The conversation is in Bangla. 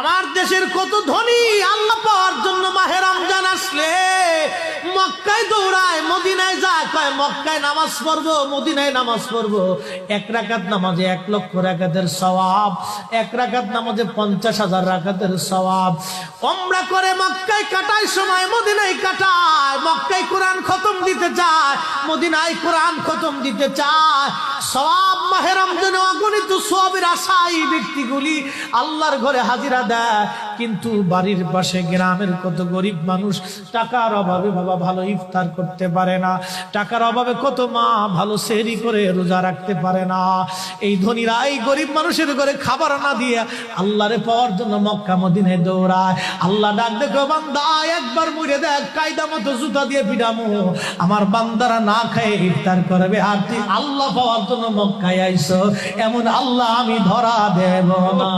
আমার দেশের কত ধনী আল্লাহ পাওয়ার জন্য মাহে রমজান আসলে। মক্কায় দৌড়ায়, মদিনায় যায়, কয়, মক্কায় নামাজ পড়ব, মদিনায় নামাজ পড়ব। এক রাকাত নামাজে এক লক্ষ রাকাতের সওয়াব, এক রাকাত নামাজে পঞ্চাশ হাজার রাকাতের সওয়াব। ওমরা করে মক্কায় কাটায়, সময় মদিনায় কাটায়। মক্কায় কোরআন খতম দিতে চায়, মদিনায় কোরআন খতম দিতে চায়। সওয়াব মাহে রমজানে অগণিত আশা এই ব্যক্তিগুলি আল্লাহর ঘরে হাজিরা দেয়। কিন্তু বাড়ির পাশে গ্রামের কত গরিব মানুষ টাকার অভাবে বাবা ভালো ইফতার করতে পারে না। টাকার অভাবে কত মা ভালো সেরি করে রোজা রাখতে পারে না। এই ধনীরা, এই গরিব মানুষের ঘরে খাবার না দিয়ে আল্লাহরে পাওয়ার জন্য মক্কা মদিনে দৌড়ায়। আল্লাহ ডাক দেখো, বান্দা, একবার মুড়ে দেখ, কায়দা মতো জুতা দিয়ে পিডামো আমার বান্দারা না খায় ইফতার করবে আর তুই আল্লাহ পাওয়ার জন্য মক্কায় আইসো। এমন আল্লাহ আমি ধরা দেব না।